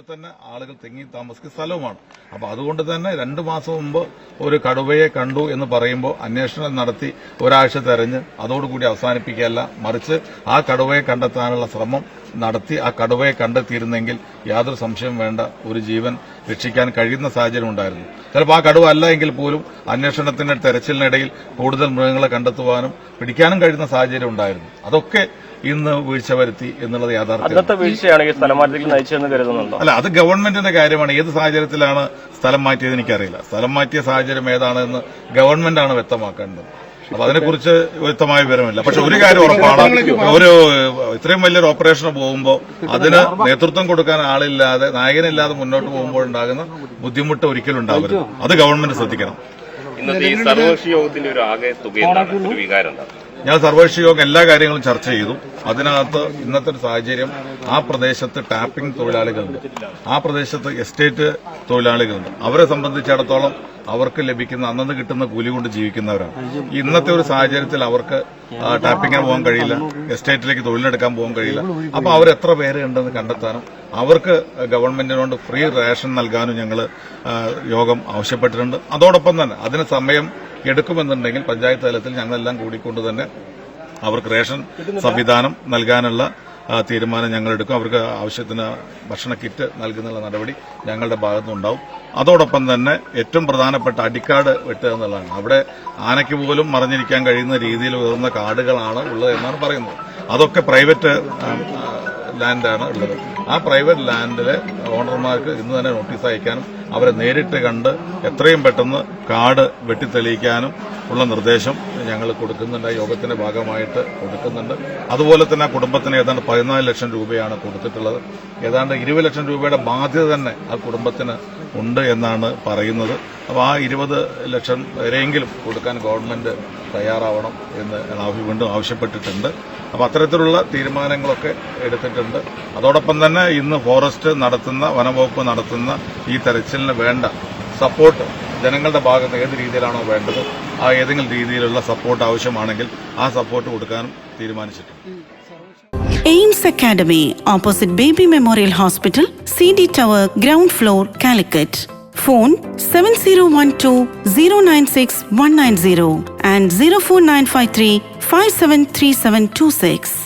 അതുപോലെ തന്നെ ആളുകൾ തെങ്ങി താമസിക്കുന്ന സ്ഥലവുമാണ്. അപ്പൊ അതുകൊണ്ട് തന്നെ രണ്ടു മാസം മുമ്പ് ഒരു കടുവയെ കണ്ടു എന്ന് പറയുമ്പോൾ അന്വേഷണം നടത്തി ഒരാഴ്ച തെരഞ്ഞ് അതോടുകൂടി അവസാനിപ്പിക്കുകയല്ല. മറിച്ച് ആ കടുവയെ കണ്ടെത്താനുള്ള ശ്രമം നടത്തി ആ കടുവയെ കണ്ടെത്തിയിരുന്നെങ്കിൽ യാതൊരു സംശയവും വേണ്ട ഒരു ജീവൻ രക്ഷിക്കാൻ കഴിയുന്ന സാഹചര്യം ഉണ്ടായിരുന്നു. ചിലപ്പോൾ ആ കടുവ അല്ല എങ്കിൽ പോലും അന്വേഷണത്തിന്റെ തെരച്ചിലിനിടയിൽ കൂടുതൽ മൃഗങ്ങളെ കണ്ടെത്തുവാനും പിടിക്കാനും കഴിയുന്ന സാഹചര്യം ഉണ്ടായിരുന്നു. അതൊക്കെ ഇന്ന് വീഴ്ച വരുത്തി എന്നുള്ളത് യാഥാർത്ഥ്യം അന്നത്തെ വീഴ്ചയാണെങ്കിൽ സ്ഥലമാറ്റത്തിൽ നയിച്ചതെന്ന് കരുതുന്നുണ്ടോ? അല്ല അത് ഗവൺമെന്റിന്റെ കാര്യമാണ്. ഏത് സാഹചര്യത്തിലാണ് സ്ഥലം മാറ്റിയത് എനിക്കറിയില്ല. സ്ഥലം മാറ്റിയ സാഹചര്യം ഏതാണെന്ന് ഗവൺമെന്റാണ് വ്യക്തമാക്കേണ്ടത്. അപ്പൊ അതിനെക്കുറിച്ച് വ്യക്തമായ വിവരമില്ല. പക്ഷെ ഒരു കാര്യം ഉറപ്പാണ്. ഒരു ഇത്രയും വലിയൊരു ഓപ്പറേഷന് പോകുമ്പോൾ അതിന് നേതൃത്വം കൊടുക്കാൻ ആളില്ലാതെ നായകനില്ലാതെ മുന്നോട്ട് പോകുമ്പോൾ ഉണ്ടാകുന്ന ബുദ്ധിമുട്ട് ഒരിക്കലും ഉണ്ടാവരുത്. അത് ഗവൺമെന്റ് ശ്രദ്ധിക്കണം. ഇന്നത്തെ ഈ സർവകക്ഷി യോഗത്തിന്റെ ഒരു ആകെ തുക ഒരു വികാരം എന്താണ്? ഞാൻ സർവകക്ഷി യോഗം എല്ലാ കാര്യങ്ങളും ചർച്ച ചെയ്തു. അതിനകത്ത് ഇന്നത്തെ ഒരു സാഹചര്യം ആ പ്രദേശത്ത് ടാപ്പിംഗ് തൊഴിലാളികളുണ്ട്. ആ പ്രദേശത്ത് എസ്റ്റേറ്റ് തൊഴിലാളികളുണ്ട്. അവരെ സംബന്ധിച്ചിടത്തോളം അവർക്ക് ലഭിക്കുന്ന അന്നന്ന് കിട്ടുന്ന കൂലി കൊണ്ട് ജീവിക്കുന്നവരാണ്. ഇന്നത്തെ ഒരു സാഹചര്യത്തിൽ അവർക്ക് ടാപ്പിങ്ങിന് പോകാൻ കഴിയില്ല എസ്റ്റേറ്റിലേക്ക് തൊഴിലെടുക്കാൻ പോകാൻ കഴിയില്ല. അപ്പൊ അവർ എത്ര പേര് ഉണ്ടെന്ന് കണ്ടെത്താനും അവർക്ക് ഗവൺമെന്റിനോട് ഫ്രീ റേഷൻ നൽകാനും ഞങ്ങൾ യോഗം ആവശ്യപ്പെട്ടിട്ടുണ്ട്. അതോടൊപ്പം തന്നെ അതിന് സമയം എടുക്കുമെന്നുണ്ടെങ്കിൽ പഞ്ചായത്ത് തലത്തിൽ ഞങ്ങളെല്ലാം കൂടിക്കൊണ്ട് തന്നെ അവർക്ക് റേഷൻ സംവിധാനം നൽകാനുള്ള തീരുമാനം ഞങ്ങൾ എടുക്കും അവർക്ക് ആവശ്യത്തിന് ഭക്ഷണ കിറ്റ് നൽകുന്നുള്ള നടപടി ഞങ്ങളുടെ ഭാഗത്തുനിന്നുണ്ടാവും. അതോടൊപ്പം തന്നെ ഏറ്റവും പ്രധാനപ്പെട്ട അടിക്കാട് വെട്ടുക എന്നുള്ളതാണ്. അവിടെ ആനയ്ക്ക് പോലും മറിഞ്ഞിരിക്കാൻ കഴിയുന്ന രീതിയിൽ ഉയർന്ന കാടുകളാണ് ഉള്ളത് എന്നാണ് പറയുന്നത്. അതൊക്കെ പ്രൈവറ്റ് ലാൻഡാണ് ഉള്ളത് ആ പ്രൈവറ്റ് ലാൻഡിലെ ഓണർമാർക്ക് ഇന്ന് തന്നെ നോട്ടീസ് അയക്കാനും അവരെ നേരിട്ട് കണ്ട് എത്രയും പെട്ടെന്ന് കാട് വെട്ടിത്തെളിയിക്കാനും ഉള്ള നിർദ്ദേശം ഞങ്ങൾ കൊടുക്കുന്നുണ്ട്. യോഗത്തിന്റെ ഭാഗമായിട്ട് കൊടുക്കുന്നുണ്ട്. അതുപോലെ തന്നെ കുടുംബത്തിന് ഏതാണ്ട് പതിനാല് ലക്ഷം രൂപയാണ് കൊടുത്തിട്ടുള്ളത്. ഏതാണ്ട് ഇരുപത് ലക്ഷം രൂപയുടെ ബാധ്യത തന്നെ ആ കുടുംബത്തിന് ഉണ്ട് എന്നാണ് പറയുന്നത്. അപ്പോൾ ആ ഇരുപത് ലക്ഷം വരെയെങ്കിലും കൊടുക്കാൻ ഗവൺമെന്റ് തയ്യാറാവണം എന്ന് വീണ്ടും ആവശ്യപ്പെട്ടിട്ടുണ്ട്. അപ്പോൾ അത്തരത്തിലുള്ള തീരുമാനങ്ങളൊക്കെ എടുത്തിട്ടുണ്ട്. അതോടൊപ്പം തന്നെ ഇന്ന് ഫോറസ്റ്റ് നടത്തുന്ന വനംവകുപ്പ് നടത്തുന്ന ഈ തെരച്ചിലിന് വേണ്ട സപ്പോർട്ട് ജനങ്ങളുടെ ഭാഗത്ത് ഏത് രീതിയിലാണോ വേണ്ടത് ആ ഏതെങ്കിലും രീതിയിലുള്ള സപ്പോർട്ട് ആവശ്യമാണെങ്കിൽ ആ സപ്പോർട്ട് കൊടുക്കാനും തീരുമാനിച്ചിട്ടുണ്ട്. AIMS academy opposite baby memorial hospital C D tower ground floor Calicut. Phone seven zero one two zero nine six one nine zero and zero four nine five three 573726